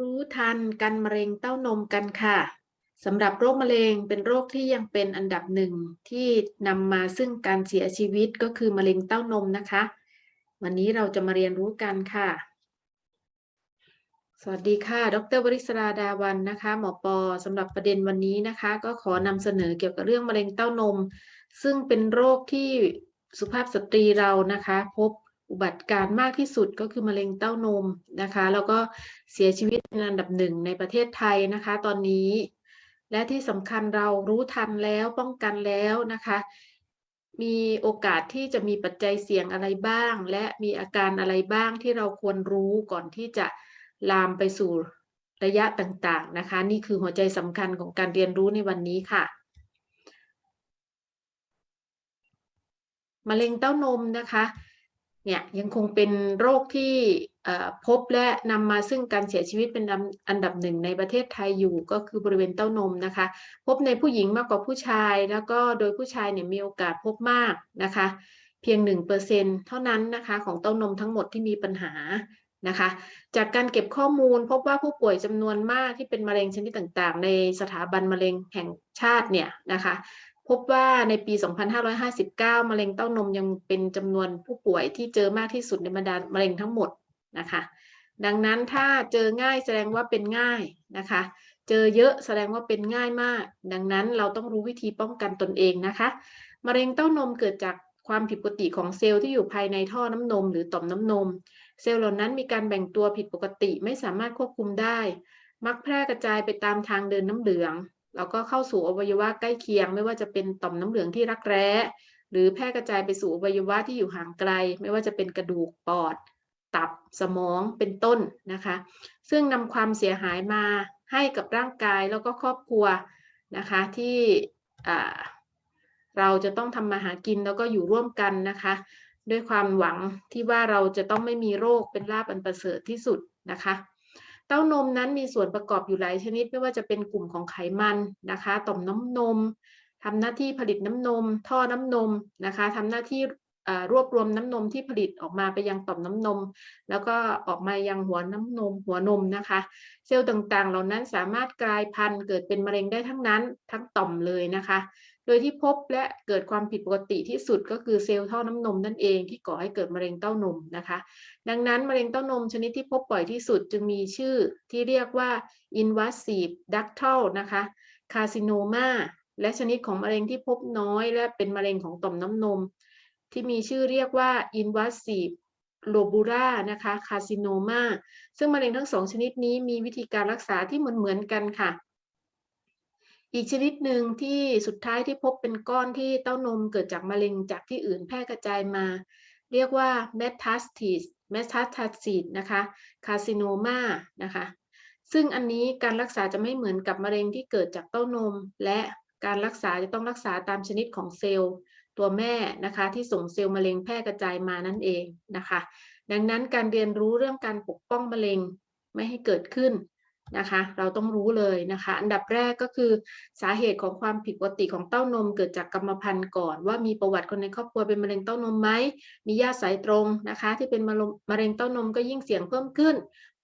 รู้ทันกันมะเร็งเต้านมกันค่ะสำหรับโรคมะเร็งเป็นโรคที่ยังเป็นอันดับหนึ่งที่นำมาซึ่งการเสียชีวิตก็คือมะเร็งเต้านมนะคะ วันนี้เราจะมาเรียนรู้กันค่ะ สวัสดีค่ะ ดรวริศราดาวันนะคะ หมอปอสำหรับประเด็นวันนี้นะคะ ก็ขอนำเสนอเกี่ยวกับเรื่องมะเร็งเต้านม ซึ่งเป็นโรคที่สุภาพสตรีเรานะคะ พบ อุบัติการ์มากที่สุดก็คือมะเร็งเต้านมนะคะ แล้วก็เสียชีวิตเป็นอันดับหนึ่งในประเทศไทยนะคะ ตอนนี้ และที่สำคัญเรารู้ทันแล้วป้องกันแล้วนะคะ มีโอกาสที่จะมีปัจจัยเสี่ยงอะไรบ้าง และมีอาการอะไรบ้างที่เราควรรู้ก่อนที่จะลามไปสู่ระยะต่างๆนะคะ นี่คือหัวใจสำคัญของการเรียนรู้ในวันนี้ค่ะมะเร็งเต้านมนะคะ เนี่ยยังคงเป็นโรคที่พบและนำมาซึ่งการเสียชีวิตเป็นอันดับหนึ่งในประเทศไทยอยู่ก็คือบริเวณเต้านมนะคะ พบในผู้หญิงมากกว่าผู้ชาย แล้วก็โดยผู้ชายเนี่ยมีโอกาสพบมากนะคะ เพียง 1%เท่านั้นนะคะของเต้านมทั้งหมดที่มีปัญหานะคะ จากการเก็บข้อมูลพบว่าผู้ป่วยจำนวนมากที่เป็นมะเร็งชนิดต่างๆ ในสถาบันมะเร็งแห่งชาติเนี่ยนะคะ พบว่าในปี 2559 มะเร็งเต้านมยังเป็นจำนวนผู้ป่วยที่เจอมากที่สุดในบรรดามะเร็งทั้งหมดนะคะ ดังนั้นถ้าเจอง่ายแสดงว่าเป็นง่ายนะคะ เจอเยอะแสดงว่าเป็นง่ายมาก ดังนั้นเราต้องรู้วิธีป้องกันตนเองนะคะ มะเร็งเต้านมเกิดจากความผิดปกติของเซลล์ที่อยู่ภายในท่อน้ำนม หรือต่อมน้ำนม เซลล์เหล่านั้นมีการแบ่งตัวผิดปกติไม่สามารถควบคุมได้ มักแพร่กระจายไปตามทางเดินน้ำเหลือง แล้วก็เข้าสู่อวัยวะใกล้เคียง ไม่ว่าจะเป็นต่อมน้ำเหลืองที่รักแร้ หรือแพร่กระจายไปสู่อวัยวะที่อยู่ห่างไกล ไม่ว่าจะเป็นกระดูกปอด ตับสมองเป็นต้นนะคะ ซึ่งนำความเสียหายมาให้กับร่างกายแล้วก็ครอบครัวนะคะที่เราจะต้องทำมาหากินแล้วก็อยู่ร่วมกันนะคะ ด้วยความหวังที่ว่าเราจะต้องไม่มีโรคเป็นลาบอันประเสริฐที่สุดนะคะ เต้านมนั้นมีส่วนประกอบอยู่หลายชนิด ไม่ว่าจะเป็นกลุ่มของไขมันนะคะ ต่อมน้ำนมทำหน้าที่ผลิตน้ำนม ท่อน้ำนมนะคะทำหน้าที่รวบรวมน้ำนมที่ผลิตออกมาไปยังต่อมน้ำนม แล้วก็ออกมายังหัวน้ำนม หัวนมนะคะ เซลล์ต่างๆ เหล่านั้นสามารถกลายพันธุ์เกิดเป็นมะเร็งได้ทั้งนั้นทั้งต่อมเลยนะคะ โดยที่พบและเกิดความผิดปกติที่สุดก็คือเซลล์ท่อน้ำนมนั่นเองที่ก่อให้เกิดมะเร็งเต้านมนะคะ ดังนั้นมะเร็งเต้านมชนิดที่พบบ่อยที่สุดจึงมีชื่อที่เรียกว่า invasive ductal นะคะ carcinoma และชนิดของมะเร็งที่พบน้อยและเป็นมะเร็งของต่อมน้ำนม ที่มีชื่อเรียกว่า invasive lobula นะคะ carcinoma ซึ่งมะเร็งทั้งสองชนิดนี้มีวิธีการรักษาที่เหมือนเหมือนกันค่ะ อีกชนิดหนึ่งที่สุดท้ายที่พบเป็นก้อนที่เต้านมเกิดจากมะเร็งจากที่อื่นแพร่กระจายมา เรียกว่า metastasis metastasis นะคะ carcinoma นะคะ ซึ่งอันนี้การรักษาจะไม่เหมือนกับมะเร็งที่เกิดจากเต้านม และการรักษาจะต้องรักษาตามชนิดของเซลล์ตัวแม่นะคะที่ส่งเซลล์มะเร็งแพร่กระจายมานั่นเองนะคะ ดังนั้นการเรียนรู้เรื่องการปกป้องมะเร็งไม่ให้เกิดขึ้น นะคะ เราต้องรู้เลยนะคะ อันดับแรกก็คือสาเหตุของความผิดปกติของเต้านมเกิดจากกรรมพันธุ์ก่อน ว่ามีประวัติคนในครอบครัวเป็นมะเร็งเต้านมไหมมีญาติสายตรงนะคะ ที่เป็นมะเร็งเต้านมก็ยิ่งเสี่ยงเพิ่มขึ้น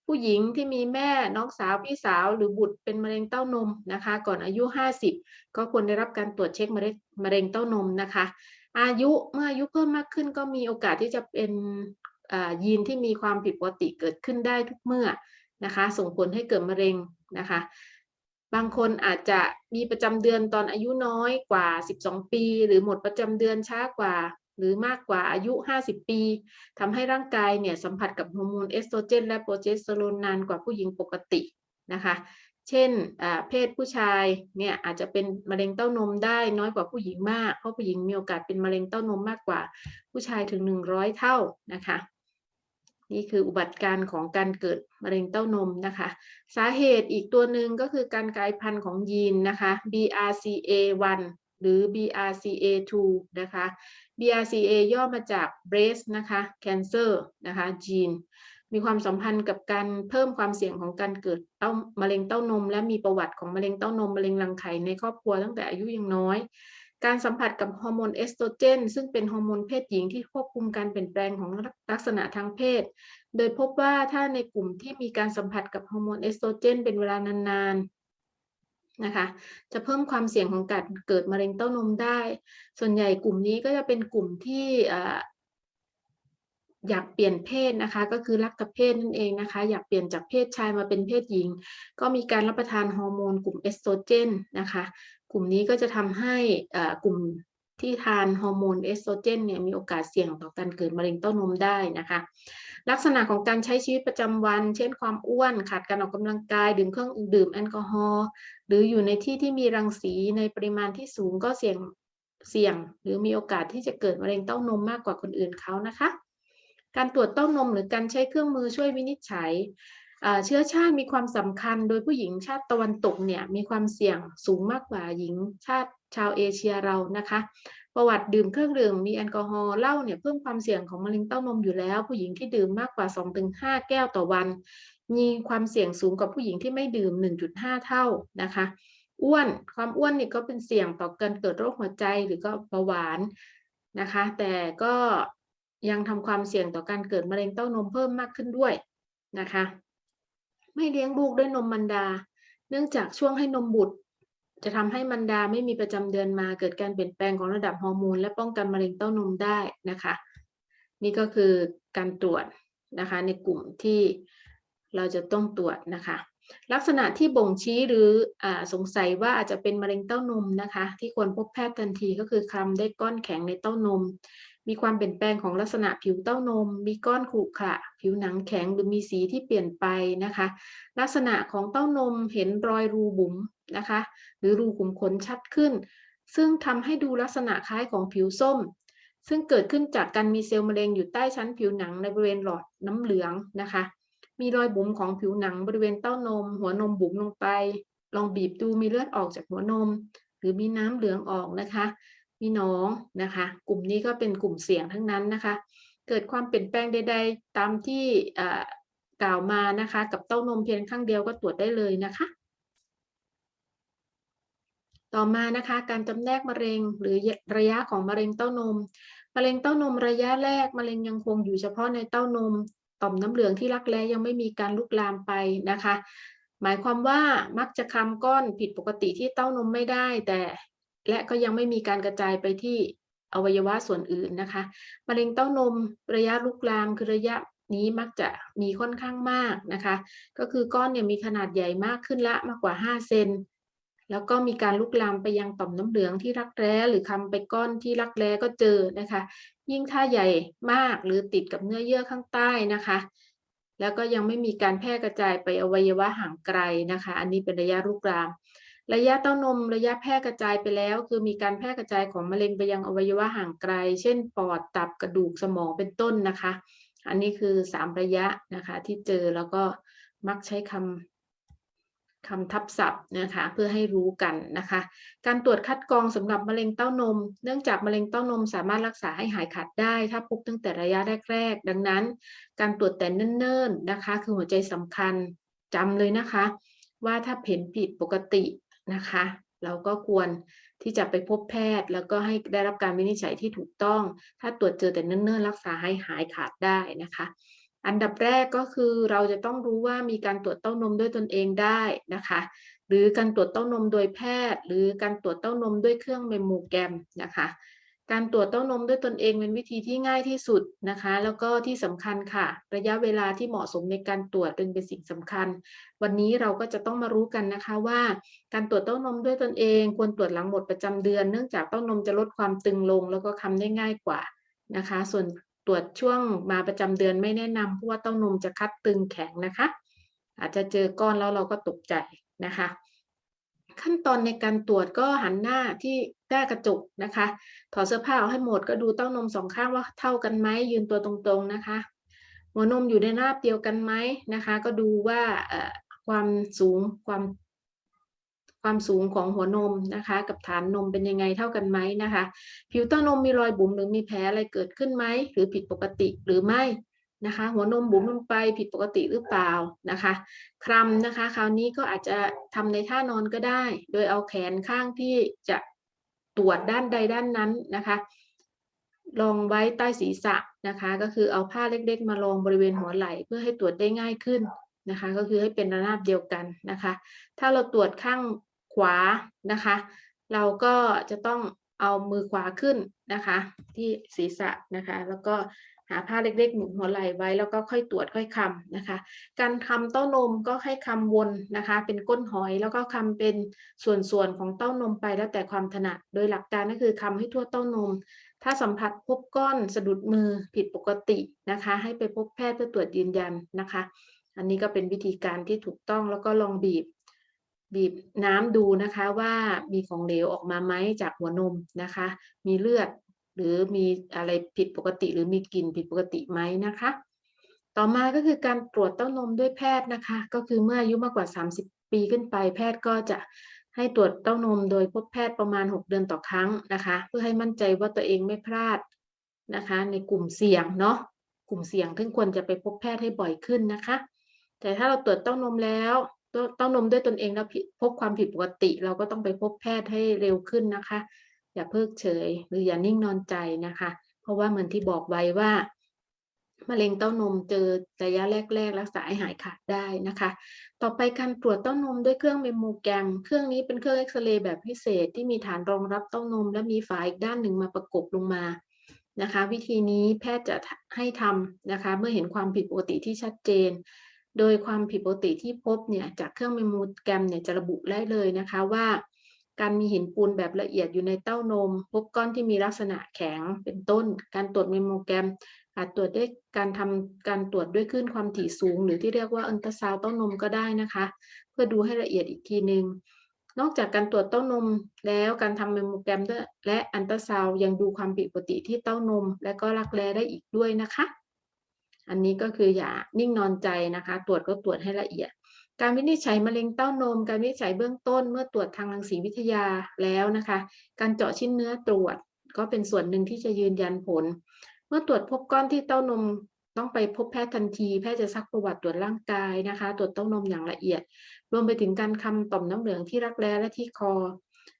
ผู้หญิงที่มีแม่น้องสาวพี่สาวหรือบุตรเป็นมะเร็งเต้านมนะคะ ก่อนอายุ 50 ก็ควรได้รับการตรวจเช็คมะเร็งมะเร็งเต้านมนะคะ อายุเมื่ออายุเพิ่มมากขึ้นก็มีโอกาสที่จะเป็นยีนที่มีความผิดปกติเกิดขึ้นได้ทุกเมื่อ นะคะ ส่งผลให้เกิดมะเร็งนะคะ บางคนอาจจะมีประจำเดือนตอนอายุน้อยกว่า 12 ปี หรือหมดประจำเดือนช้ากว่า หรือมากกว่าอายุ 50 ปีทำให้ร่างกายเนี่ยสัมผัสกับฮอร์โมนเอสโตรเจนและโปรเจสเตอโรนนานกว่าผู้หญิงปกตินะคะเช่นเพศผู้ชายเนี่ยอาจจะเป็นมะเร็งเต้านมได้น้อยกว่าผู้หญิงมาก เพราะผู้หญิงมีโอกาสเป็นมะเร็งเต้านมมากกว่าผู้ชายถึง 100 เท่านะคะ นี่คืออุบัติการของการเกิดมะเร็งเต้านมนะคะ สาเหตุอีกตัวหนึ่งก็คือการกลายพันธุ์ของยีนนะคะ BRCA1 หรือ BRCA2 นะคะ BRCA ย่อมาจาก breast นะคะ cancer นะคะยีนมีความสัมพันธ์กับการเพิ่มความเสี่ยงของการเกิดเต้ามะเร็งเต้านม และมีประวัติของมะเร็งเต้านมมะเร็งรังไข่ในครอบครัวตั้งแต่อายุยังน้อย การสัมผัสกับฮอร์โมนเอสโตรเจน ซึ่งเป็นฮอร์โมนเพศหญิงที่ควบคุมการเปลี่ยนแปลงของลักษณะทางเพศ โดยพบว่าถ้าในกลุ่มที่มีการสัมผัสกับฮอร์โมนเอสโตรเจน เป็นเวลานานๆนะคะ จะเพิ่มความเสี่ยงของการเกิดมะเร็งเต้านมได้ ส่วนใหญ่กลุ่มนี้ก็จะเป็นกลุ่มที่อยากเปลี่ยนเพศนะคะ ก็คือรักกับเพศนั่นเองนะคะ อยากเปลี่ยนจากเพศชายมาเป็นเพศหญิง ก็มีการรับประทานฮอร์โมนกลุ่มเอสโตรเจนนะคะ กลุ่มนี้ก็จะทำให้กลุ่มที่ทานฮอร์โมนเอสโตรเจนเนี่ยมีโอกาสเสี่ยงต่อการเกิดมะเร็งเต้านมได้นะคะ ลักษณะของการใช้ชีวิตประจำวัน เช่นความอ้วนขาดการออกกำลังกาย ดื่มเครื่องดื่มแอลกอฮอล์หรืออยู่ในที่ที่มีรังสีในปริมาณที่สูงก็เสี่ยงเสี่ยง หรือมีโอกาสที่จะเกิดมะเร็งเต้านมมากกว่าคนอื่นเขานะคะ การตรวจเต้านมหรือการใช้เครื่องมือช่วยวินิจฉัย เชื้อชาติมีความสำคัญ โดยผู้หญิงชาติตะวันตกเนี่ยมีความเสี่ยงสูงมากกว่าหญิงชาติชาวเอเชียเรานะคะ ประวัติดื่มเครื่องดื่มมีแอลกอฮอล์เหล้าเนี่ยเพิ่มความเสี่ยงของมะเร็งเต้านมอยู่แล้ว ผู้หญิงที่ดื่มมากกว่า 2-5 แก้วต่อวัน มีความเสี่ยงสูงกว่าผู้หญิงที่ไม่ดื่ม 1.5 เท่านะคะอ้วนความอ้วนนี่ก็เป็นเสี่ยงต่อการเกิดโรคหัวใจหรือก็เบาหวานนะคะ แต่ก็ยังทำความเสี่ยงต่อการเกิดมะเร็งเต้านมเพิ่มมากขึ้นด้วยนะคะ ไม่เลี้ยงลูกด้วยนมมันดา เนื่องจากช่วงให้นมบุตร จะทำให้มันดาไม่มีประจำเดือนมา เกิดการเปลี่ยนแปลงของระดับฮอร์โมนและป้องกันมะเร็งเต้านมได้นะคะ นี่ก็คือการตรวจนะคะในกลุ่มที่เราจะต้องตรวจนะคะ ลักษณะที่บ่งชี้หรืออสงสัยว่าอาจจะเป็นมะเร็งเต้านมนะคะ ที่ควรพบแพทย์ทันทีก็คือคลำได้ก้อนแข็งในเต้านม มีความเปลี่ยนแปลงของลักษณะผิวเต้านม มีก้อนขรุขระ ผิวหนังแข็งหรือมีสีที่เปลี่ยนไปนะคะ ลักษณะของเต้านมเห็นรอยรูบุ๋มนะคะ หรือรูขุมขนชัดขึ้น ซึ่งทำให้ดูลักษณะคล้ายของผิวส้ม ซึ่งเกิดขึ้นจากการมีเซลล์มะเร็งอยู่ใต้ชั้นผิวหนังในบริเวณหลอดน้ำเหลืองนะคะ มีรอยบุ๋มของผิวหนังบริเวณเต้านม หัวนมบุ๋มลงไป ลองบีบดูมีเลือดออกจากหัวนม หรือมีน้ำเหลืองออกนะคะ พี่น้องนะคะ กลุ่มนี้ก็เป็นกลุ่มเสี่ยงทั้งนั้นนะคะ เกิดความเปลี่ยนแปลงใดๆ ตามที่กล่าวมานะคะ กับเต้านมเพียงครั้งเดียวก็ตรวจได้เลยนะคะ ต่อมานะคะ การจำแนกมะเร็งหรือระยะของมะเร็งเต้านม มะเร็งเต้านมระยะแรกมะเร็งยังคงอยู่เฉพาะในเต้านม ต่อมน้ำเหลืองที่รักแร้ยังไม่มีการลุกลามไปนะคะหมายความว่ามักจะคลำก้อนผิดปกติที่เต้านมไม่ได้ แต่ และก็ยังไม่มีการกระจายไปที่อวัยวะส่วนอื่นนะคะ มะเร็งเต้านมระยะลุกลามคือระยะนี้มักจะมีค่อนข้างมากนะคะ ก็คือก้อนเนี่ยมีขนาดใหญ่มากขึ้นละมากกว่า 5 เซน แล้วก็มีการลุกลามไปยังต่อมน้ำเหลืองที่รักแร้หรือคำไปก้อนที่รักแร้ก็เจอนะคะ ยิ่งถ้าใหญ่มากหรือติดกับเนื้อเยื่อข้างใต้นะคะ แล้วก็ยังไม่มีการแพร่กระจายไปอวัยวะห่างไกลนะคะ อันนี้เป็นระยะลุกลาม ระยะเต้านมระยะแพร่กระจายไปแล้ว คือมีการแพร่กระจายของมะเร็งไปยังอวัยวะห่างไกล เช่น ปอดตับกระดูกสมองเป็นต้นนะคะ อันนี้คือสามระยะนะคะที่เจอแล้วก็มักใช้คำคำทับศัพท์นะคะเพื่อให้รู้กันนะคะ การตรวจคัดกรองสำหรับมะเร็งเต้านม เนื่องจากมะเร็งเต้านมสามารถรักษาให้หายขาดได้ ถ้าพบตั้งแต่ระยะแรกๆดังนั้น การตรวจแต่เนิ่นๆนะคะ คือหัวใจสำคัญจำเลยนะคะ ว่าถ้าเห็นผิดปกติ นะคะ เราก็ควรที่จะไปพบแพทย์ แล้วก็ให้ได้รับการวินิจฉัยที่ถูกต้อง ถ้าตรวจเจอแต่เนิ่นๆ รักษาให้หายขาดได้นะคะ อันดับแรกก็คือเราจะต้องรู้ว่ามีการตรวจเต้านมด้วยตนเองได้นะคะ หรือการตรวจเต้านมโดยแพทย์ หรือการตรวจเต้านมด้วยเครื่องเมมโมแกรมนะคะ การตรวจเต้านมด้วยตนเองเป็นวิธีที่ง่ายที่สุดนะคะ แล้วก็ที่สำคัญค่ะ ระยะเวลาที่เหมาะสมในการตรวจเป็นเป็นสิ่งสำคัญ วันนี้เราก็จะต้องมารู้กันนะคะว่า การตรวจเต้านมด้วยตนเอง ควรตรวจหลังหมดประจำเดือน เนื่องจากเต้านมจะลดความตึงลง แล้วก็คำได้ง่ายกว่านะคะ ส่วนตรวจช่วงมาประจำเดือนไม่แนะนำเพราะว่าเต้านมจะคัดตึงแข็งนะคะ อาจจะเจอก้อนแล้วเราก็ตกใจนะคะ ขั้นตอนในการตรวจก็หันหน้าที่หน้ากระจกนะคะ ถอดเสื้อผ้าเอาให้หมดก็ดูเต้านมสองข้างว่าเท่ากันไหมยืนตัวตรงๆนะคะ หัวนมอยู่ในราบเดียวกันไหมนะคะ ก็ดูว่าความสูงความความสูงของหัวนมนะคะ กับฐานนมเป็นยังไงเท่ากันไหมนะคะ ผิวเต้านมมีรอยบุ๋มหรือมีแผลอะไรเกิดขึ้นไหมหรือผิดปกติหรือไม่ นะคะหัวนมบุ๋มลงไปผิดปกติหรือเปล่านะคะคลำนะคะ คราวนี้ก็อาจจะทำในท่านอนก็ได้ โดยเอาแขนข้างที่จะตรวจด้านใดด้านนั้นนะคะรองไว้ใต้ศีรษะนะคะ ก็คือเอาผ้าเล็กๆ มารองบริเวณหัวไหล่เพื่อให้ตรวจได้ง่ายขึ้นนะคะ ก็คือให้เป็นระนาบเดียวกันนะคะ ถ้าเราตรวจข้างขวานะคะ เราก็จะต้องเอามือขวาขึ้นนะคะ ที่ศีรษะนะคะ แล้วก็ หาผ้าเล็กๆหนุนหัวไหล่ไว้แล้วก็ค่อยตรวจค่อยคำนะคะ การคำเต้านมก็ให้คำวนนะคะ เป็นก้นหอยแล้วก็คำเป็นส่วนๆของเต้านมไปแล้วแต่ความถนัดโดยหลักการก็คือคำให้ทั่วเต้านม ถ้าสัมผัสพบก้อนสะดุดมือผิดปกตินะคะ ให้ไปพบแพทย์เพื่อตรวจยืนยันนะคะ อันนี้ก็เป็นวิธีการที่ถูกต้องแล้วก็ลองบีบบีบน้ำดูนะคะว่ามีของเหลวออกมาไหมจากหัวนมนะคะ มีเลือด หรือมีอะไรผิดปกติ หรือมีกลิ่นผิดปกติไหมนะคะ ต่อมาก็คือการตรวจเต้านมด้วยแพทย์นะคะ ก็คือเมื่ออายุมากกว่า 30 ปีขึ้นไป แพทย์ก็จะให้ตรวจเต้านมโดยพบแพทย์ประมาณ 6 เดือนต่อครั้งนะคะ เพื่อให้มั่นใจว่าตัวเองไม่พลาดนะคะ ในกลุ่มเสี่ยงเนาะกลุ่มเสี่ยงซึ่งควรจะไปพบแพทย์ให้บ่อยขึ้นนะคะ แต่ถ้าเราตรวจเต้านมแล้วเต้านมด้วยตนเองแล้วพบความผิดปกติ เราก็ต้องไปพบแพทย์ให้เร็วขึ้นนะคะ อย่าเพิกเฉย หรืออย่านิ่งนอนใจนะคะ เพราะว่าเหมือนที่บอกไว้ว่ามะเร็งเต้านมเจอระยะแรก ๆ รักษาให้หายขาดได้นะคะ ต่อไปการตรวจเต้านมด้วยเครื่องเมมโมแกรมเครื่องนี้เป็นเครื่องเอ็กซเรย์แบบพิเศษที่มีฐานรองรับเต้านม และมีฝาอีกด้านหนึ่งมาประกบลงมานะคะ วิธีนี้แพทย์จะให้ทำนะคะ เมื่อเห็นความผิดปกติที่ชัดเจน โดยความผิดปกติที่พบเนี่ยจากเครื่องเมมโมแกรมเนี่ยจะระบุได้เลยนะคะว่า การมีหินปูนแบบละเอียดอยู่ในเต้านม พบก้อนที่มีลักษณะแข็งเป็นต้น การตรวจเมมโมแกรม อาจตรวจด้วยการทำการตรวจด้วยคลื่นความถี่สูง หรือที่เรียกว่าอันตราซาวเต้านมก็ได้นะคะ เพื่อดูให้ละเอียดอีกทีหนึ่งนอกจากการตรวจเต้านมแล้วการทำเมมโมแกรมและอันตราซาวยังดูความผิดปกติที่เต้านม และก็รักแร้ได้อีกด้วยนะคะ อันนี้ก็คืออย่านิ่งนอนใจนะคะ ตรวจก็ตรวจให้ละเอียด การวินิจฉัยมะเร็งเต้านม การวินิจฉัยเบื้องต้นเมื่อตรวจทางรังสีวิทยาแล้วนะคะ การเจาะชิ้นเนื้อตรวจ ก็เป็นส่วนหนึ่งที่จะยืนยันผล เมื่อตรวจพบก้อนที่เต้านมต้องไปพบแพทย์ทันที แพทย์จะซักประวัติตรวจร่างกายนะคะ ตรวจเต้านมอย่างละเอียด รวมไปถึงการคำต่อมน้ำเหลืองที่รักแร้และที่คอ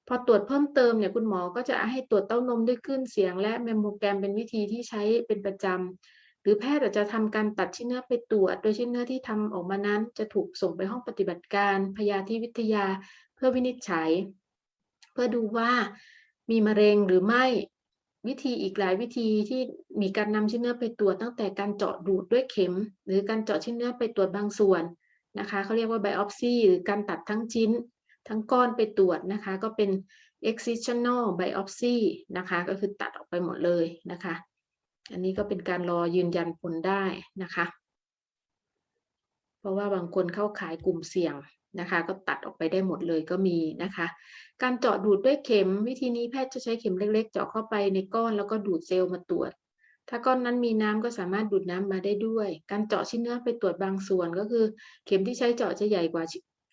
พอตรวจเพิ่มเติมเนี่ยคุณหมอก็จะให้ตรวจเต้านมด้วยคลื่นเสียง และเมมโมแกรมเป็นวิธีที่ใช้เป็นประจำ หรือแพทย์อาจจะทำการตัดชิ้นเนื้อไปตรวจ โดยชิ้นเนื้อที่ทำออกมานั้น จะถูกส่งไปห้องปฏิบัติการพยาธิวิทยา เพื่อวินิจฉัย เพื่อดูว่ามีมะเร็งหรือไม่วิธีอีกหลายวิธีที่มีการนำชิ้นเนื้อไปตรวจตั้งแต่การเจาะดูดด้วยเข็ม หรือการเจาะชิ้นเนื้อไปตรวจบางส่วนนะคะเขาเรียกว่า biopsy หรือการตัดทั้งชิ้น ทั้งก้อนไปตรวจนะคะ ก็เป็น excisional biopsy นะคะ ก็คือตัดออกไปหมดเลยนะคะ อันนี้ก็เป็นการรอยืนยันผลได้นะคะ เพราะว่าบางคนเข้าขายกลุ่มเสี่ยงนะคะ ก็ตัดออกไปได้หมดเลยก็มีนะคะ การเจาะดูดด้วยเข็ม วิธีนี้แพทย์จะใช้เข็มเล็ก ๆ เจาะเข้าไปในก้อนแล้วก็ดูดเซลล์มาตรวจ ถ้าก้อนนั้นมีน้ำก็สามารถดูดน้ำมาได้ด้วย การเจาะชิ้นเนื้อไปตรวจบางส่วนก็คือ เข็มที่ใช้เจาะจะใหญ่กว่า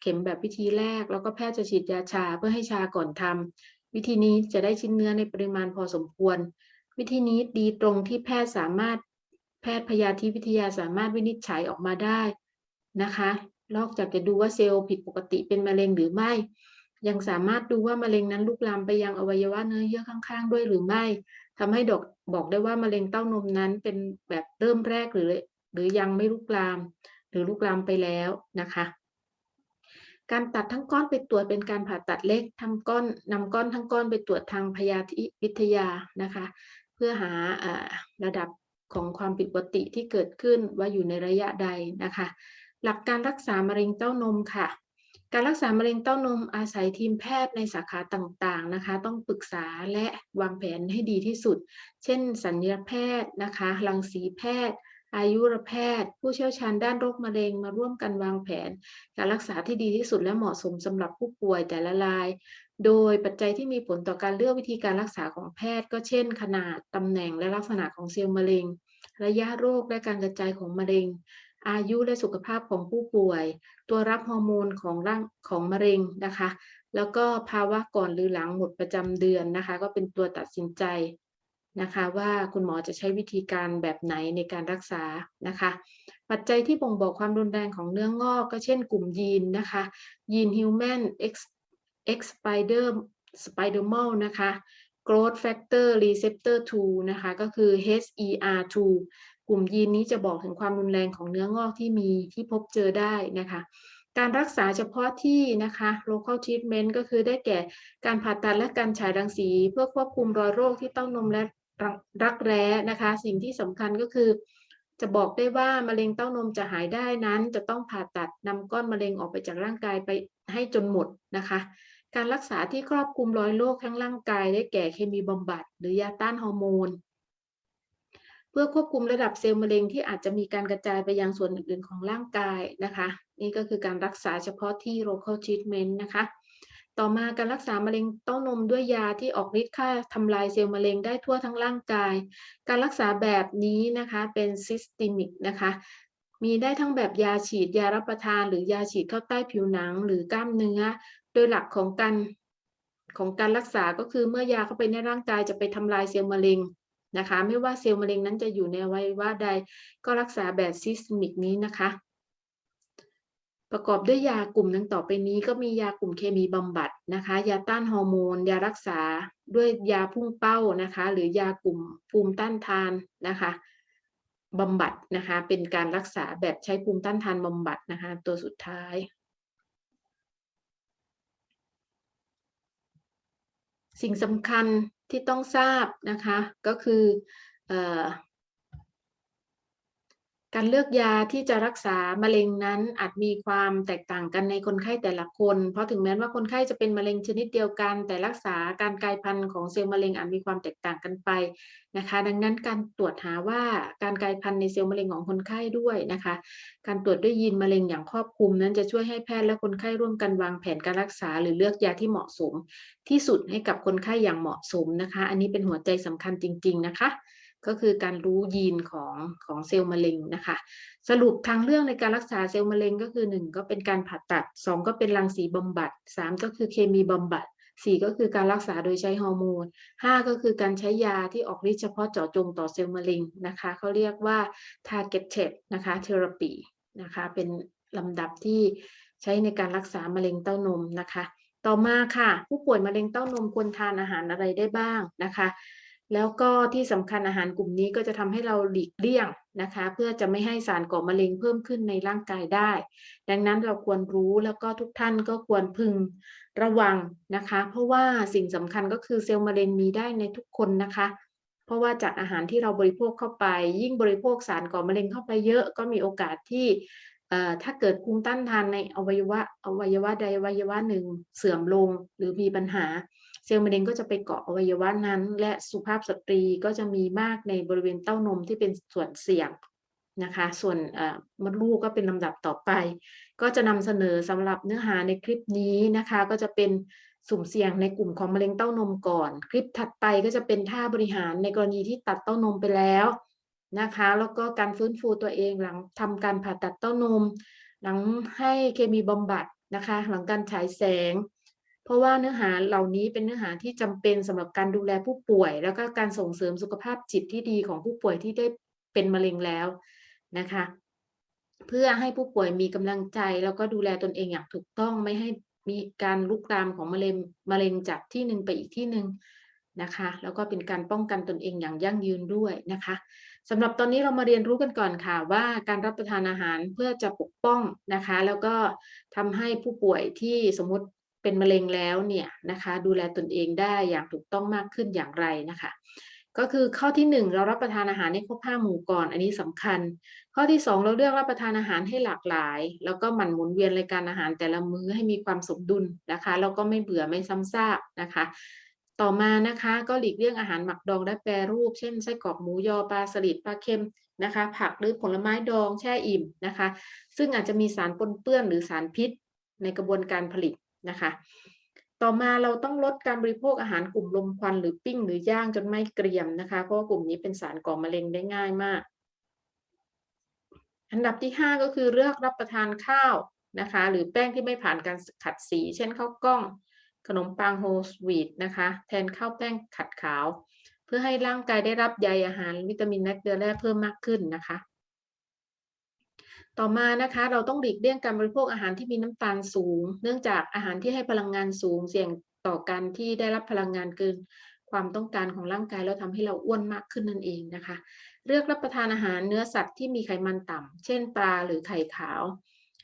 เข็มแบบวิธีแรก แล้วก็แพทย์จะฉีดยาชาเพื่อให้ชาก่อนทำวิธีนี้จะได้ชิ้นเนื้อในปริมาณพอสมควร วิธีนี้ดีตรงที่แพทย์สามารถแพทย์พยาธิวิทยาสามารถวินิจฉัยออกมาได้นะคะนอกจากจะดูว่าเซลล์ผิดปกติเป็นมะเร็งหรือไม่ ยังสามารถดูว่ามะเร็งนั้นลุกลามไปยังอวัยวะเนื้อเยื่อข้างๆ ด้วยหรือไม่ทำให้ดอกบอกได้ว่ามะเร็งเต้านมนั้นเป็นแบบเริ่มแรกหรือ หรือยังไม่ลุกลาม หรือลุกลามไปแล้วนะคะ การตัดทั้งก้อนไปตรวจเป็นการผ่าตัดเล็กทั้งก้อนนำก้อนทั้งก้อนไปตรวจทางพยาธิวิทยานะคะ พื่อหาระดับของความผิดปกติที่เกิดขึ้นว่าอยู่ในระยะใดนะคะ หลักการรักษามะเร็งเต้านมค่ะ การรักษามะเร็งเต้านมอาศัยทีมแพทย์ในสาขาต่างๆนะคะ ต้องปรึกษาและวางแผนให้ดีที่สุด เช่น สัญญาแพทย์นะคะรังสีแพทย์ อายุรแพทย์ ผู้เชี่ยวชาญด้านโรคมะเร็งมาร่วมกันวางแผน การรักษาที่ดีที่สุดและเหมาะสมสำหรับผู้ป่วยแต่ละราย โดยปัจจัยที่มีผลต่อการเลือกวิธีการรักษาของแพทย์ ก็เช่น ขนาด ตำแหน่งและลักษณะของเซลล์มะเร็ง ระยะโรคและการกระจายของมะเร็ง อายุและสุขภาพของผู้ป่วย ตัวรับฮอร์โมนของร่างของมะเร็งนะคะ แล้วก็ภาวะก่อนหรือหลังหมดประจำเดือนนะคะ ก็เป็นตัวตัดสินใจนะคะว่าคุณหมอจะใช้วิธีการแบบไหนในการรักษานะคะ ปัจจัยที่บ่งบอกความรุนแรงของเนื้องอกก็เช่นกลุ่มยีนนะคะยีน Human X Spider spidermal นะคะ growth factor receptor 2 นะคะ ก็คือ HER2 กลุ่มยีนนี้จะบอกถึงความรุนแรงของเนื้องอกที่มีที่พบเจอได้นะคะ การรักษาเฉพาะที่นะคะ local treatment ก็คือได้แก่การผ่าตัดและการฉายรังสี เพื่อควบคุมรอยโรคที่เต้านมและรักแร้นะคะ สิ่งที่สำคัญก็คือ จะบอกได้ว่ามะเร็งเต้านมจะหายได้นั้น จะต้องผ่าตัดนำก้อนมะเร็งออกไปจากร่างกายไปให้จนหมดนะคะ การรักษาที่ครอบคลุมรอยโรคทั้งร่างกายได้แก่เคมีบำบัด หรือยาต้านฮอร์โมน เพื่อควบคุมระดับเซลล์มะเร็งที่อาจจะมีการกระจายไปยังส่วนอื่นๆของร่างกายนะคะ นี่ก็คือการรักษาเฉพาะที่ local treatment นะคะ ต่อมาการรักษามะเร็งเต้านมด้วยยาที่ออกฤทธิ์ฆ่าทำลายเซลล์มะเร็งได้ทั่วทั้งร่างกาย การรักษาแบบนี้นะคะเป็น systemic นะคะมีได้ทั้งแบบยาฉีดยารับประทาน หรือยาฉีดเข้าใต้ผิวหนัง หรือกล้ามเนื้อ โดยหลักของการของการรักษาก็คือเมื่อยาเข้าไปในร่างกายจะไปทำลายเซลล์มะเร็งนะคะ ไม่ว่าเซลล์มะเร็งนั้นจะอยู่ในวัยวะใดก็รักษาแบบ systemic นี้นะคะ ประกอบด้วยยากลุ่มดังต่อไปนี้ก็มียากลุ่มเคมีบำบัดนะคะ ยาต้านฮอร์โมน ยารักษาด้วยยาพุ่งเป้านะคะ หรือยากลุ่มภูมิต้านทานนะคะบำบัดนะคะ เป็นการรักษาแบบใช้ภูมิต้านทานบำบัดนะคะ ตัวสุดท้าย สิ่งสำคัญที่ต้องทราบนะคะ ก็คืออ การเลือกยาที่จะรักษามะเร็งนั้นอาจมีความแตกต่างกันในคนไข้แต่ละคน เพราะถึงแม้ว่าคนไข้จะเป็นมะเร็งชนิดเดียวกัน แต่รักษาการกลายพันธุ์ของเซลล์มะเร็งอาจมีความแตกต่างกันไปนะคะ ดังนั้นการตรวจหาว่าการกลายพันธุ์ในเซลล์มะเร็งของคนไข้ด้วยนะคะ การตรวจด้วยยีนมะเร็งอย่างครอบคลุม นั้นจะช่วยให้แพทย์และคนไข้ร่วมกันวางแผนการรักษา หรือเลือกยาที่เหมาะสม ที่สุดให้กับคนไข้อย่างเหมาะสมนะคะ อันนี้เป็นหัวใจสำคัญจริง ๆ นะคะ ก็คือการรู้ยีนของของเซลล์มะเร็งนะคะ สรุปทางเรื่องในการรักษาเซลล์มะเร็งก็คือ 1 ก็เป็นการผ่าตัด 2 ก็เป็นรังสีบำบัด 3 ก็คือเคมีบำบัด 4 ก็คือการรักษาโดยใช้ฮอร์โมน 5 ก็คือการใช้ยาที่ออกฤทธิ์เฉพาะเจาะจงต่อเซลล์มะเร็งนะคะเขาเรียกว่า targeted นะคะ therapy นะคะเป็นลำดับที่ใช้ในการรักษามะเร็งเต้านมนะคะ ต่อมาค่ะ ผู้ป่วยมะเร็งเต้านมควรทานอาหารอะไรได้บ้างนะคะ แล้วก็ที่สำคัญอาหารกลุ่มนี้ก็จะทำให้เราหลีกเลี่ยงนะคะ เพื่อจะไม่ให้สารก่อมะเร็งเพิ่มขึ้นในร่างกายได้ ดังนั้นเราควรรู้แล้วก็ทุกท่านก็ควรพึงระวังนะคะ เพราะว่าสิ่งสำคัญก็คือเซลล์มะเร็งมีได้ในทุกคนนะคะ เพราะว่าจากอาหารที่เราบริโภคเข้าไป ยิ่งบริโภคสารก่อมะเร็งเข้าไปเยอะก็มีโอกาสที่ถ้าเกิดภูมิต้านทานในอวัยวะอวัยวะใดอวัยวะหนึ่งเสื่อมลงหรือมีปัญหา ซลล์มะเร็งก็จะไปเกาะอวัยวะนั้น และสุภาพสตรีก็จะมีมากในบริเวณเต้านมที่เป็นส่วนเสี่ยงนะคะ ส่วนมดลูกก็เป็นลำดับต่อไป ก็จะนำเสนอสำหรับเนื้อหาในคลิปนี้นะคะ ก็จะเป็นสุ่มเสี่ยงในกลุ่มของมะเร็งเต้านมก่อน คลิปถัดไปก็จะเป็นท่าบริหารในกรณีที่ตัดเต้านมไปแล้วนะคะ แล้วก็การฟื้นฟูตัวเองหลังทำการผ่าตัดเต้านม หลังให้เคมีบำบัดนะคะ หลังการฉายแสง เพราะว่าเนื้อหาเหล่านี้เป็นเนื้อหาที่จำเป็นสำหรับการดูแลผู้ป่วย แล้วก็การส่งเสริมสุขภาพจิตที่ดีของผู้ป่วยที่ได้เป็นมะเร็งแล้วนะคะ เพื่อให้ผู้ป่วยมีกำลังใจ แล้วก็ดูแลตนเองอย่างถูกต้องไม่ให้มีการลุกลามของมะเร็งมะเร็งจากที่หนึ่งไปอีกที่หนึ่งนะคะ แล้วก็เป็นการป้องกันตนเองอย่างยั่งยืนด้วยนะคะสำหรับตอนนี้เรามาเรียนรู้กันก่อนค่ะว่าการรับประทานอาหารเพื่อจะปกป้องนะคะ แล้วก็ทำให้ผู้ป่วยที่สมมติ เป็นมะเร็งแล้วเนี่ยนะคะดูแลตนเองได้อย่างถูกต้องมากขึ้นอย่างไรนะคะ ก็คือข้อที่ 1 เรารับประทานอาหารให้ครบห้าหมู่ก่อน อันนี้สำคัญ ข้อที่ 2 เราเลือกรับประทานอาหารให้หลากหลาย แล้วก็หมั่นหมุนเวียนรายการอาหารแต่ละมื้อให้มีความสมดุลนะคะแล้วก็ไม่เบื่อไม่ซ้ำซากนะคะต่อมานะคะก็หลีกเลี่ยงอาหารหมักดองและแปรรูป เช่นไส้กรอกหมูยอปลาสลิดปลาเค็มนะคะ ผักหรือผลไม้ดองแช่อิ่มนะคะ ซึ่งอาจจะมีสารปนเปื้อนหรือสารพิษในกระบวนการผลิต นะคะ ต่อมาเราต้องลดการบริโภคอาหารกลุ่มลมควันหรือปิ้งหรือย่างจนไม่เกรียมนะคะ เพราะว่ากลุ่มนี้เป็นสารก่อมะเร็งได้ง่ายมาก อันดับที่ 5 ก็คือเลือกรับประทานข้าวนะคะ หรือแป้งที่ไม่ผ่านการขัดสี เช่นข้าวกล้อง ขนมปังโฮลสวีทนะคะ แทนข้าวแป้งขัดขาว เพื่อให้ร่างกายได้รับใยอาหารวิตามินและเกลือแร่เพิ่มมากขึ้นนะคะ ต่อมานะคะเราต้องหลีกเลี่ยงการบริโภคอาหารที่มีน้ำตาลสูง เนื่องจากอาหารที่ให้พลังงานสูง เสี่ยงต่อการที่ได้รับพลังงานเกิน ความต้องการของร่างกายแล้วทำให้เราอ้วนมากขึ้นนั่นเองนะคะ เลือกรับประทานอาหารเนื้อสัตว์ที่มีไขมันต่ำเช่น ปลาหรือไข่ขาว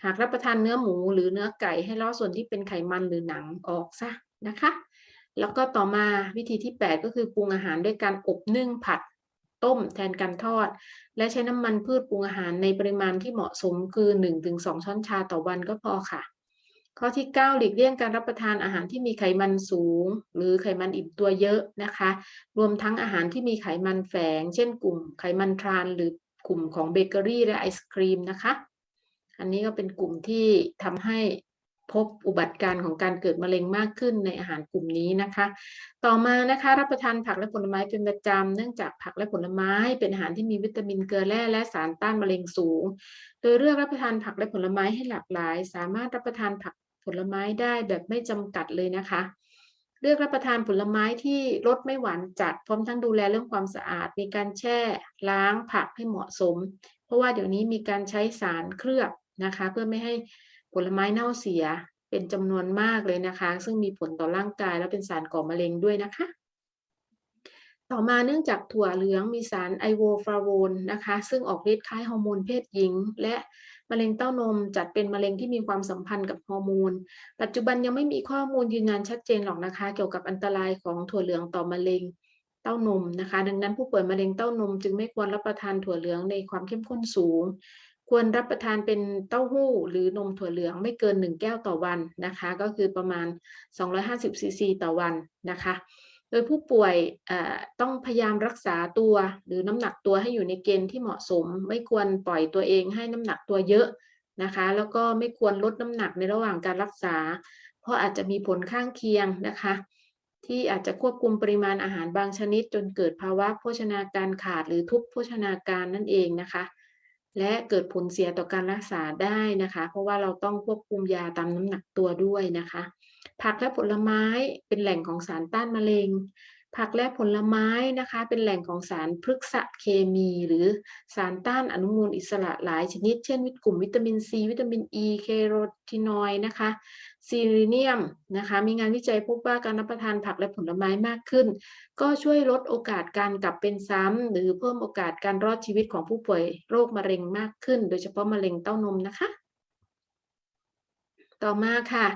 หากรับประทานเนื้อหมูหรือเนื้อไก่ให้ลาะส่วนที่เป็นไขมันหรือหนังออกซะนะคะ แล้วก็ต่อมาวิธีที่ 8 ก็คือปรุงอาหารด้วยการอบนึ่งผัด ต้มแทนการทอด และใช้น้ำมันพืชปรุงอาหารในปริมาณที่เหมาะสมคือ 1-2 ช้อนชาต่อวันก็พอค่ะ ข้อที่ 9 หลีกเลี่ยงการรับประทานอาหารที่มีไขมันสูง หรือไขมันอิ่มตัวเยอะนะคะ รวมทั้งอาหารที่มีไขมันแฝง เช่นกลุ่มไขมันทราน หรือกลุ่มของเบเกอรี่และไอศครีมนะคะ อันนี้ก็เป็นกลุ่มที่ทำให้ พบอุบัติการ์ของการเกิดมะเร็งมากขึ้นในอาหารกลุ่มนี้นะคะ ต่อมานะคะรับประทานผักและผลไม้เป็นประจำเนื่องจากผักและผลไม้เป็นอาหารที่มีวิตามินเกลือแร่และสารต้านมะเร็งสูง โดยเลือกรับประทานผักและผลไม้ให้หลากหลาย สามารถรับประทานผักผลไม้ได้แบบไม่จำกัดเลยนะคะเลือกรับประทานผลไม้ที่รสไม่หวานจัด พร้อมทั้งดูแลเรื่องความสะอาด มีการแช่ล้างผักให้เหมาะสม เพราะว่าเดี๋ยวนี้มีการใช้สารเคลือบนะคะ เพื่อไม่ให้ ผลไม้เน่าเสียเป็นจำนวนมากเลยนะคะ ซึ่งมีผลต่อร่างกายและเป็นสารก่อมะเร็งด้วยนะคะ ต่อมาเนื่องจากถั่วเหลืองมีสารไอโวฟลาโวนนะคะ ซึ่งออกฤทธิ์คล้ายฮอร์โมนเพศหญิง และมะเร็งเต้านมจัดเป็นมะเร็งที่มีความสัมพันธ์กับฮอร์โมน ปัจจุบันยังไม่มีข้อมูลยืนยันชัดเจนหรอกนะคะ เกี่ยวกับอันตรายของถั่วเหลืองต่อมะเร็งเต้านมนะคะ ดังนั้นผู้ป่วยมะเร็งเต้านม จึงไม่ควรรับประทานถั่วเหลืองในความเข้มข้นสูง ควรรับประทานเป็นเต้าหู้หรือนมถั่วเหลืองไม่เกิน 1 แก้วต่อวันนะคะ ก็คือประมาณ 250ซีซีต่อวันนะคะ โดยผู้ป่วยต้องพยายามรักษาตัวหรือน้ำหนักตัวให้อยู่ในเกณฑ์ที่เหมาะสม ไม่ควรปล่อยตัวเองให้น้ำหนักตัวเยอะนะคะ แล้วก็ไม่ควรลดน้ำหนักในระหว่างการรักษา เพราะอาจจะมีผลข้างเคียงนะคะที่อาจจะควบคุมปริมาณอาหารบางชนิดจนเกิดภาวะโภชนาการขาดหรือทุพโภชนาการนั่นเองนะคะ และเกิดผลเสียต่อการรักษาได้นะคะ เพราะว่าเราต้องควบคุมยาตามน้ำหนักตัวด้วยนะคะ ผักและผลไม้เป็นแหล่งของสารต้านมะเร็ง ผักและผลไม้นะคะ เป็นแหล่งของสารพฤกษเคมี หรือสารต้านอนุมูลอิสระหลายชนิด เช่น กลุ่มวิตามินซีวิตามินอีเคโรทีนอยด์นะคะ ซีรีเนียมนะคะ มีงานวิจัยพบว่าการรับประทานผักและผลไม้มากขึ้น ก็ช่วยลดโอกาสการกลับเป็นซ้ำหรือเพิ่มโอกาสการรอดชีวิตของผู้ป่วยโรคมะเร็งมากขึ้น โดยเฉพาะมะเร็งเต้านมนะคะ ต่อมาค่ะ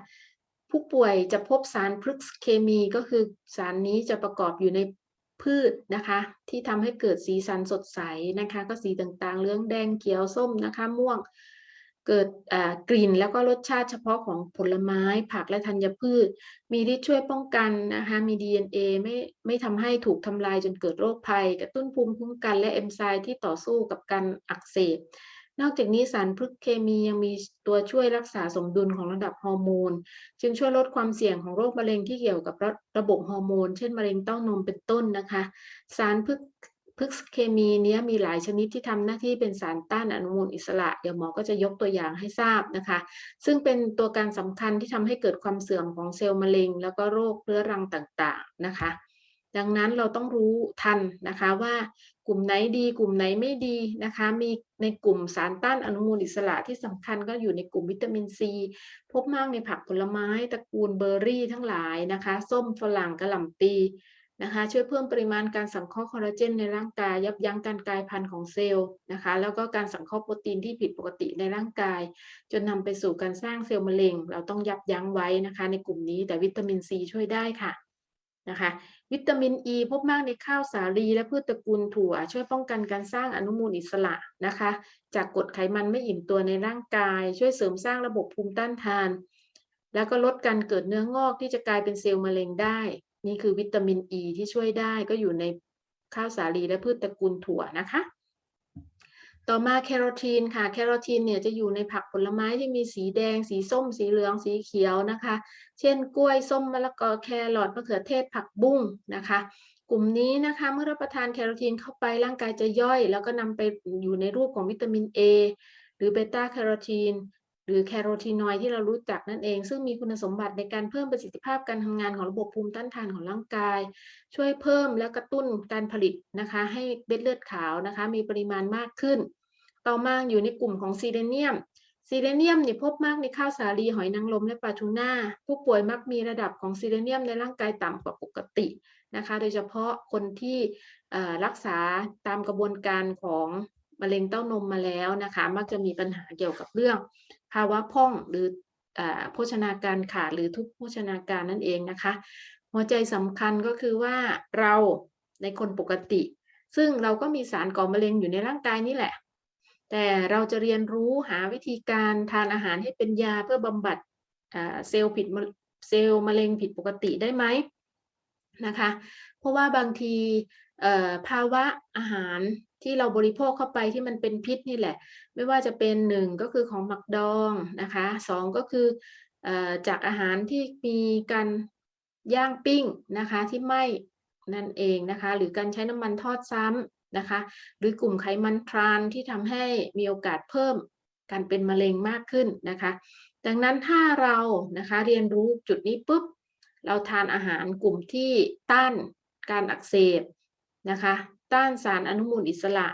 ผู้ป่วยจะพบสารพฤกษเคมีก็คือสารนี้จะประกอบอยู่ในพืชนะคะ ที่ทำให้เกิดสีสันสดใสนะคะ ก็สีต่างๆเหลืองแดงเขียวส้มนะคะ ม่วง เกิดกลิ่นแล้วก็รสชาติเฉพาะของผลไม้ผักและธัญพืช มีทธิ์ช่วยป้องกันนะคะมี DNA ไม่ไม่ทำให้ถูกทำลายจนเกิดโรคภัย กระตุ้นภูมิคุ้มกันและเอนไซม์ที่ต่อสู้กับการอักเสบ นอกจากนี้สารพฤกเคมียังมีตัวช่วยรักษาสมดุลของระดับฮอร์โมน จึงช่วยลดความเสี่ยงของโรคมะเร็งที่เกี่ยวกับระระบบฮอร์โมน เช่นมะเร็งเต้านมเป็นต้นนะคะ สารพฤก พฤกษเคมีนี้มีหลายชนิดที่ทำหน้าที่เป็นสารต้านอนุมูลอิสระ เดี๋ยวหมอก็จะยกตัวอย่างให้ทราบนะคะ ซึ่งเป็นตัวการสำคัญที่ทำให้เกิดความเสื่อมของเซลล์มะเร็ง แล้วก็โรคเรื้อรังต่างๆนะคะ ดังนั้นเราต้องรู้ทันนะคะว่ากลุ่มไหนดี กลุ่มไหนไม่ดีนะคะ มีในกลุ่มสารต้านอนุมูลอิสระที่สำคัญก็อยู่ในกลุ่มวิตามินซี พบมากในผักผลไม้ตระกูลเบอร์รี่ทั้งหลายนะคะ ส้มฝรั่งกระหล่ำปี นะคะช่วยเพิ่มปริมาณการสังเคราะห์คอลลาเจนในร่างกายยับยั้งการกลายพันธุ์ของเซลล์นะคะแล้วก็การสังเคราะห์โปรตีนที่ผิดปกติในร่างกาย จนนำไปสู่การสร้างเซลล์มะเร็ง เราต้องยับยั้งไว้นะคะในกลุ่มนี้แต่วิตามินซีช่วยได้ค่ะนะคะวิตามินอ e ีพบมากในข้าวสาลีและพืชตระกูลถั่ว ช่วยป้องกันการสร้างอนุมูลอิสระนะคะ จากกรดไขมันไม่อิ่มตัวในร่างกาย ช่วยเสริมสร้างระบบภูมิต้านทาน แล้วก็ลดการเกิดเนื้องอกที่จะกลายเป็นเซลล์มะเร็งได้ นี่คือวิตามินอ e ีที่ช่วยได้ก็อยู่ในข้าวสาลีและพืชตระกูลถั่วนะคะ ต่อมาแคโรทีนค่ะ แคโรทีนเนี่ยจะอยู่ในผักผลไม้ที่มีสีแดง สีส้ม สีเหลือง สีเขียวนะคะ เช่น กล้วย ส้ม มะละกอ แครอท มะเขือเทศ ผักบุ้งนะคะ กลุ่มนี้นะคะ เมื่อรับประทานแคโรทีนเข้าไปร่างกายจะย่อย แล้วก็นำไปอยู่ในรูปของวิตามิน A หรือเบต้าแคโรทีน หรือแคโรทีนอยด์ที่เรารู้จักนั่นเอง ซึ่งมีคุณสมบัติในการเพิ่มประสิทธิภาพการทำงานของระบบภูมิต้านทานของร่างกาย ช่วยเพิ่มและกระตุ้นการผลิตนะคะ ให้เม็ดเลือดขาวนะคะ มีปริมาณมากขึ้น ต่อมาอยู่ในกลุ่มของซีเรเนียมซีเรเนียมเนี่ยพบมากในข้าวสาลีหอยนางรมและปลาทูน่า ผู้ป่วยมักมีระดับของซีเรเนียมในร่างกายต่ำกว่าปกตินะคะ โดยเฉพาะคนที่รักษาตามกระบวนการของมะเร็งเต้านมมาแล้วนะคะ มักจะมีปัญหาเกี่ยวกับเรื่อง ภาวะพ่องหรือโภชนาการขาดหรือทุพโภชนาการนั่นเองนะคะ หัวใจสำคัญก็คือว่าเราในคนปกติ ซึ่งเราก็มีสารก่อมะเร็งอยู่ในร่างกายนี่แหละ แต่เราจะเรียนรู้หาวิธีการทานอาหารให้เป็นยาเพื่อบำบัดเซลล์ผิดเซลล์มะเร็งผิดปกติได้ไหมนะคะ เพราะว่าบางทีภาวะอาหาร ที่เราบริโภคเข้าไปที่มันเป็นพิษนี่แหละ ไม่ว่าจะเป็นหนึ่งก็คือของหมักดองนะคะสองก็คืออจากอาหารที่มีการย่างปิ้งนะคะที่ไหม้นั่นเองนะคะ หรือการใช้น้ำมันทอดซ้ำนะคะ หรือกลุ่มไขมันทรานที่ทำให้มีโอกาสเพิ่มการเป็นมะเร็งมากขึ้นนะคะ ดังนั้นถ้าเรานะคะเรียนรู้จุดนี้ปุ๊บ เราทานอาหารกลุ่มที่ต้านการอักเสบนะคะ ต้านสารอนุมูลอิสระ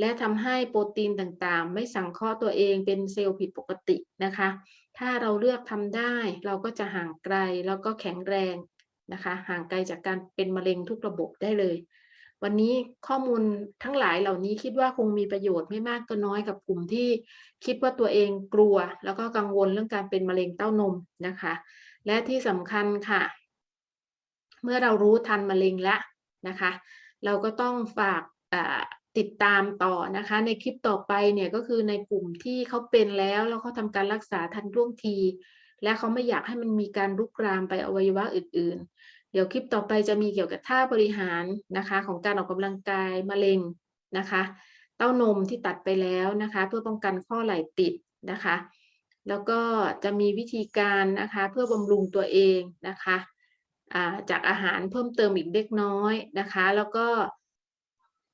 และทำให้โปรตีนต่างๆ ไม่สังเคราะห์ตัวเองเป็นเซลล์ผิดปกตินะคะ ถ้าเราเลือกทำได้เราก็จะห่างไกลแล้วก็แข็งแรงนะคะ ห่างไกลจากการเป็นมะเร็งทุกระบบได้เลย วันนี้ข้อมูลทั้งหลายเหล่านี้คิดว่าคงมีประโยชน์ไม่มากก็น้อยกับกลุ่มที่คิดว่าตัวเองกลัว แล้วก็กังวลเรื่องการเป็นมะเร็งเต้านมนะคะ และที่สำคัญค่ะ เมื่อเรารู้ทันมะเร็งแล้วนะคะ เราก็ต้องฝากติดตามต่อนะคะ ในคลิปต่อไปเนี่ยก็คือในกลุ่มที่เขาเป็นแล้วแล้วเขาทำการรักษาทันท่วงที และเขาไม่อยากให้มันมีการลุกรามไปอวัยวะอื่น ๆ เดี๋ยวคลิปต่อไปจะมีเกี่ยวกับท่าบริหารนะคะ ของการออกกำลังกายมะเร็งนะคะ เต้านมที่ตัดไปแล้วนะคะ เพื่อป้องกันข้อไหล่ติดนะคะ แล้วก็จะมีวิธีการนะคะเพื่อบำรุงตัวเองนะคะ จากอาหารเพิ่มเติมอีกเล็กน้อยนะคะ แล้วก็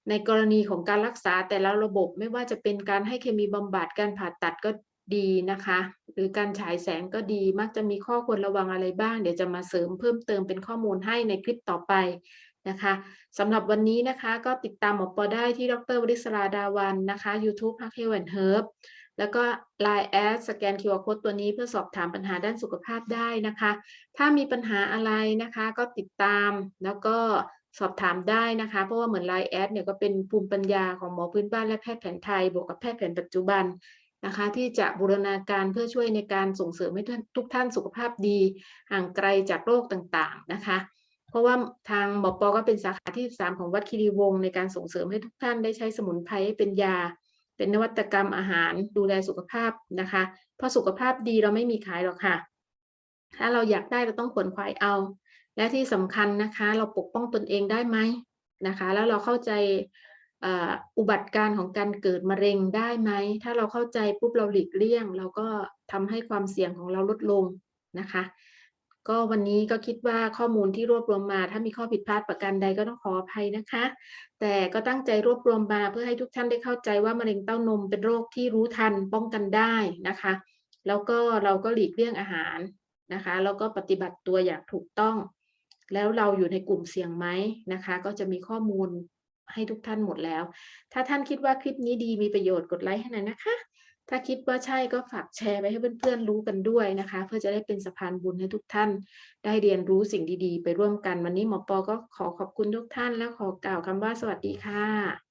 ในกรณีของการรักษาแต่ละระบบไม่ว่าจะเป็นการให้เคมีบำบัดการผ่าตัดก็ดีนะคะ หรือการฉายแสงก็ดีมักจะมีข้อควรระวังอะไรบ้าง เดี๋ยวจะมาเสริมเพิ่มเติมเป็นข้อมูลให้ในคลิปต่อไปนะคะสำหรับวันนี้นะคะก็ติดตามหมอปอได้ที่ดรวริศราดาวันนะคะ YouTube h a c k h e l and Herb แล้วก็ Line แอดสแกน QR Code ตัวนี้เพื่อสอบถามปัญหาด้านสุขภาพได้นะคะ ถ้ามีปัญหาอะไรนะคะก็ติดตามแล้วก็สอบถามได้นะคะ เพราะว่าเหมือน Line แอดเนี่ยก็เป็นภูมิปัญญาของหมอพื้นบ้านและแพทย์แผนไทย บวกกับแพทย์แผนปัจจุบันนะคะ ที่จะบูรณาการเพื่อช่วยในการส่งเสริมให้ทุกท่านสุขภาพดีห่างไกลจากโรคต่างๆนะคะเพราะว่าทางหมอปอก็เป็นสาขาที่ 3 ของวัดคีรีวงศ์ในการส่งเสริมให้ทุกท่านได้ใช้สมุนไพรให้เป็นยา เป็นนวัตกรรมอาหารดูแลสุขภาพนะคะ เพราะสุขภาพดีเราไม่มีขายหรอกค่ะ ถ้าเราอยากได้เราต้องขวนขวายเอา และที่สำคัญนะคะ เราปกป้องตนเองได้ไหมนะคะ แล้วเราเข้าใจอ,อุบัติการ์ของการเกิดมะเร็งได้ไหม ถ้าเราเข้าใจปุ๊บเราหลีกเลี่ยง เราก็ทำให้ความเสี่ยงของเราลดลงนะคะ ก็วันนี้ก็คิดว่าข้อมูลที่รวบรวมมา ถ้ามีข้อผิดพลาดประการใดก็ต้องขออภัยนะคะ แต่ก็ตั้งใจรวบรวมมาเพื่อให้ทุกท่านได้เข้าใจว่ามะเร็งเต้านมเป็นโรคที่รู้ทันป้องกันได้นะคะ แล้วก็เราก็หลีกเลี่ยงอาหารนะคะแล้วก็ปฏิบัติตัวอย่างถูกต้อง แล้วเราอยู่ในกลุ่มเสี่ยงไหมนะคะ ก็จะมีข้อมูลให้ทุกท่านหมดแล้ว ถ้าท่านคิดว่าคลิปนี้ดีมีประโยชน์กดไลค์ให้หน่อยนะคะ ถ้าคิดว่าใช่ก็ฝากแชร์ไปให้เพื่อนๆรู้กันด้วยนะคะ เพื่อจะได้เป็นสะพานบุญให้ทุกท่าน ได้เรียนรู้สิ่งดีๆ ไปร่วมกันวันนี้หมอปอก็ขอขอบคุณทุกท่าน และขอกล่าวคำว่าสวัสดีค่ะ